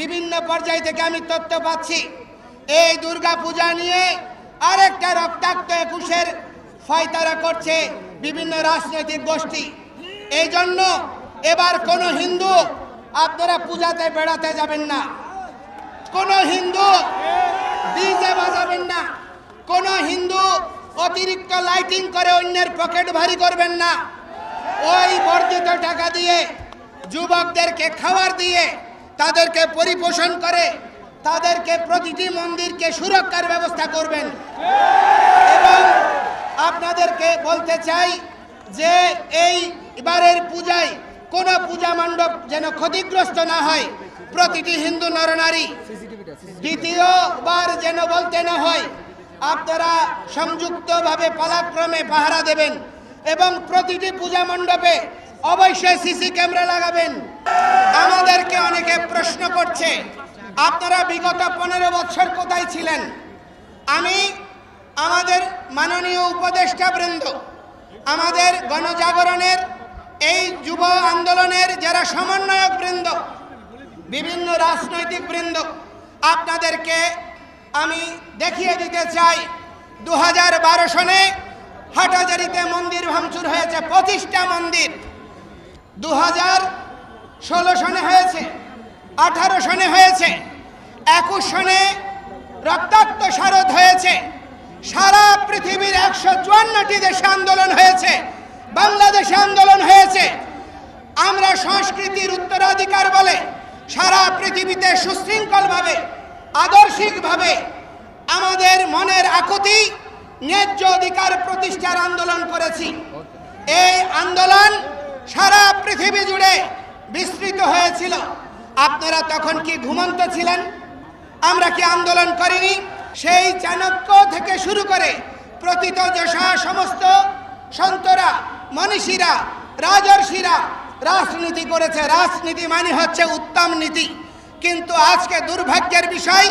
বিভিন্ন পর্যায় থেকে আমি তথ্য পাচ্ছি। এই দুর্গা পূজা নিয়ে আরেকটা রক্তাক্ত একুশের ফয়তারা করছে বিভিন্ন রাজনৈতিক গোষ্ঠী। এই জন্য এবার কোনো হিন্দু আপনারা পূজাতে বেড়াতে যাবেন না। কোনো হিন্দু ডিজে বাজাবেন না। কোনো হিন্দু অতিরিক্ত লাইটিং করে অন্যের পকেট ভারী করবেন না। ওই বর্ধিত টাকা দিয়ে যুবকদেরকে খাবার দিয়ে তাদেরকে পরিপোষণ করে, তাদেরকে প্রতিটি মন্দিরকে সুরক্ষার ব্যবস্থা করবেন। এবং আপনাদেরকে বলতে চাই যে এই এবারের পূজায় কোনো পূজা মণ্ডপ যেন ক্ষতিগ্রস্ত না হয়, প্রতিটি হিন্দু নরনারী। দ্বিতীয়বার যেন বলতে না হয়, আপনারা সংযুক্তভাবে পালাক্রমে পাহারা দেবেন এবং প্রতিটি পূজা মণ্ডপে অবশ্যই সিসি ক্যামেরা লাগাবেন। আমাদেরকে অনেকে প্রশ্ন করছে, আপনারা বিগত পনেরো বছর কোথায় ছিলেন? আমি আমাদের মাননীয় উপদেষ্টা বৃন্দ, আমাদের গণজাগরণের এই যুব আন্দোলনের যারা সমন্বয়ক বৃন্দ, বিভিন্ন রাজনৈতিক বৃন্দ, আপনাদেরকে আমি দেখিয়ে দিতে চাই দু হাজার বারো সনে হাটাজারিতে মন্দির ভাঙচুর হয়েছে, পঁচিশটা মন্দির। দু হাজার ষোলো সনে হয়েছে, আঠারো সনে হয়েছে, একুশ সনে রক্তাক্ত শারদ হয়েছে, সারা পৃথিবীর একশো চুয়ান্নটি দেশে আন্দোলন হয়েছে, বাংলাদেশে আন্দোলন হয়েছে। আমরা সংস্কৃতির উত্তরাধিকার বলে সারা পৃথিবীতে সুশৃঙ্খলভাবে, আদর্শিকভাবে আমাদের মনের আকুতি, ন্যায্য অধিকার প্রতিষ্ঠার আন্দোলন করেছি। এই আন্দোলন সারা পৃথিবী জুড়ে বিস্তৃত হয়েছিল। আপনারা তখন কি ঘুমন্ত ছিলেন? আমরা কি আন্দোলন করিনি? সেই চাণক্য থেকে শুরু করে প্রতীত যশা সমস্ত সন্তরা, মনীষীরা, রাজর্ষিরা রাজনীতি করেছে। রাজনীতি মানে হচ্ছে উত্তম নীতি। কিন্তু আজকে দুর্ভাগ্যের বিষয়,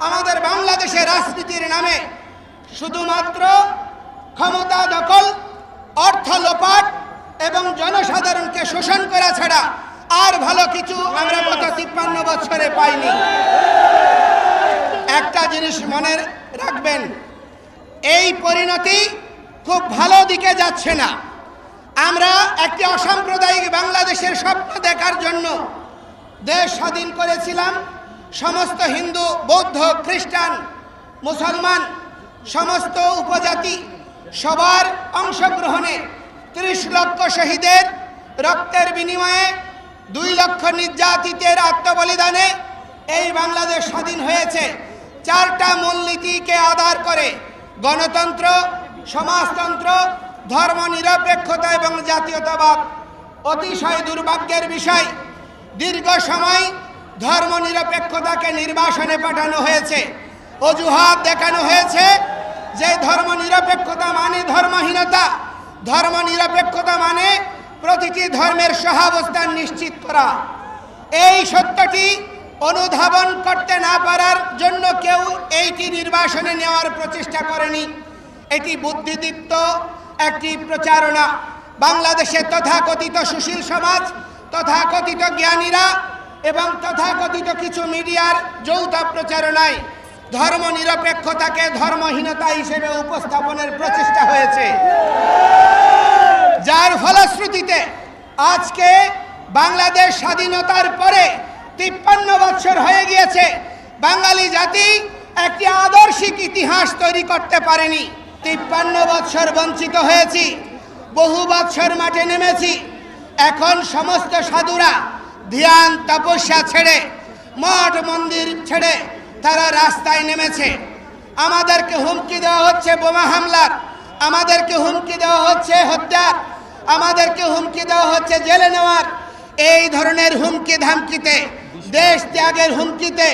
আমাদের বাংলাদেশে রাজনীতির নামে শুধুমাত্র ক্ষমতা দখল, অর্থ লোপাট এবং জনসাধারণকে শোষণ করা ছাড়া আর ভালো কিছু আমরা গত তিপ্পান্ন বছরে পাইনি। একটা জিনিস মনে রাখবেন, এই পরিণতি খুব ভালো দিকে যাচ্ছে না। আমরা একটি অসাম্প্রদায়িক বাংলাদেশের স্বপ্ন দেখার জন্য দেশ স্বাধীন করেছিলাম। সমস্ত হিন্দু, বৌদ্ধ, খ্রিস্টান, মুসলমান, সমস্ত উপজাতি সবার অংশগ্রহণে ত্রিশ লক্ষ শহীদের রক্তের বিনিময়ে দুই লক্ষ নির্যাতিতের আত্মবলিদানে এই বাংলাদেশ স্বাধীন হয়েছে। চারটা মূলনীতিকে আধার করে গণতন্ত্র, সমাজতন্ত্র ধর্ম নিরপেক্ষতা এবং জাতীয়তাবাদ অতিশয় দুর্ভাগ্যের বিষয়। দীর্ঘ সময় ধর্ম নিরপেক্ষতাকে নির্বাসনে পাঠানো হয়েছে। অজুহাত দেখানো হয়েছে যে ধর্ম নিরপেক্ষতা মানে ধর্মহীনতা ধর্ম নিরপেক্ষতা মানে প্রতিটি ধর্মের সহাবস্থান নিশ্চিত করা। এই সত্যটি অনুধাবন করতে না পারার জন্য কেউ এইটি নির্বাসনে নেওয়ার প্রচেষ্টা করেনি। এটি বুদ্ধিদীপ্ত একটি প্রচারণা। বাংলাদেশের তথাকথিত সুশীল সমাজ, তথাকথিত জ্ঞানীরা এবং তথাকথিত কিছু মিডিয়ার যৌথ প্রচারণায় ধর্ম নিরপেক্ষতাকে ধর্মহীনতা হিসেবে উপস্থাপনের প্রচেষ্টা হয়েছে। যার ফলশ্রুতিতে আজকে বাংলাদেশ স্বাধীনতার পরে তিপ্পান্ন বছর হয়ে গিয়েছে। বাঙালি জাতি একটি আদর্শিক ইতিহাস তৈরি করতে পারেনি। তিপ্পান্ন বছর বঞ্চিত হয়েছি, বহু বছর মাঠে নেমেছি। এখন সমস্ত সাধুরা ধ্যান তপস্যা ছেড়ে, মঠ মন্দির ছেড়ে তারা রাস্তায় নেমেছে। আমাদেরকে হুমকি দেওয়া হচ্ছে বোমা হামলার। আমাদেরকে হুমকি দেওয়া হচ্ছে হত্যার। আমাদেরকে হুমকি দেওয়া হচ্ছে জেলে নেওয়ার। এই ধরনের হুমকি ধামকিতে, দেশ ত্যাগের হুমকিতে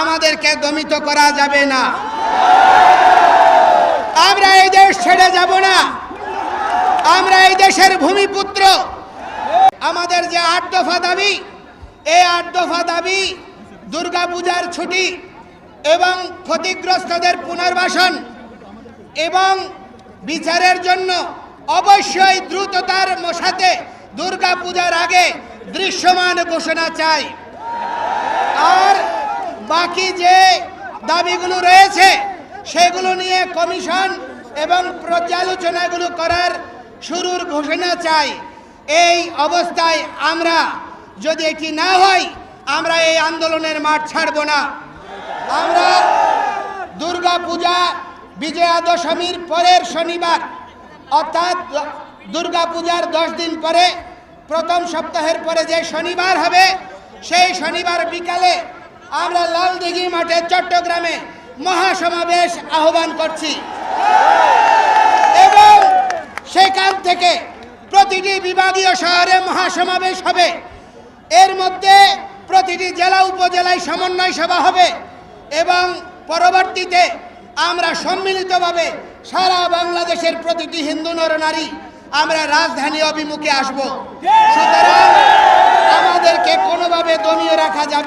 আমাদেরকে দমিত করা যাবে না। আমরা এই দেশ ছেড়ে যাব না। আমরা এই দেশের ভূমিপুত্র। আমাদের যে আট দফা দাবি, এই আট দফা দাবি দুর্গাপূজার ছুটি এবং ক্ষতিগ্রস্তদের পুনর্বাসন এবং বিচারের জন্য অবশ্যই দ্রুততার সাথে দুর্গাপূজার আগে দৃশ্যমান ঘোষণা চাই। আর বাকি যে দাবিগুলো রয়েছে, সেগুলো নিয়ে কমিশন এবং পর্যালোচনাগুলো করার শুরুর ঘোষণা চাই। এই অবস্থায় আমরা যদি এটি না হয়, আমরা এই আন্দোলনের মাঠ ছাড়ব না। আমরা দুর্গা পূজা বিজয়া দশমীর পরের শনিবার, অর্থাৎ দুর্গা পূজার দশ দিন পরে, প্রথম সপ্তাহের পরে যে শনিবার হবে, সেই শনিবার বিকালে আমরা লালদিঘি মাঠে চট্টগ্রামে মহাসমাবেশ আহ্বান করছি। এবং সেখান থেকে প্রতিটি বিভাগীয় শহরে মহাসমাবেশ হবে। এর মধ্যে প্রতিটি জেলা, উপজেলায় সমন্বয় সভা হবে। এবং পরবর্তীতে আমরা সম্মিলিতভাবে সারা বাংলাদেশের প্রতিটি হিন্দু নরনারী আমরা রাজধানী অভিমুখে আসব। সুতরাং আমাদেরকে কোনোভাবে দমিয়ে রাখা যাবে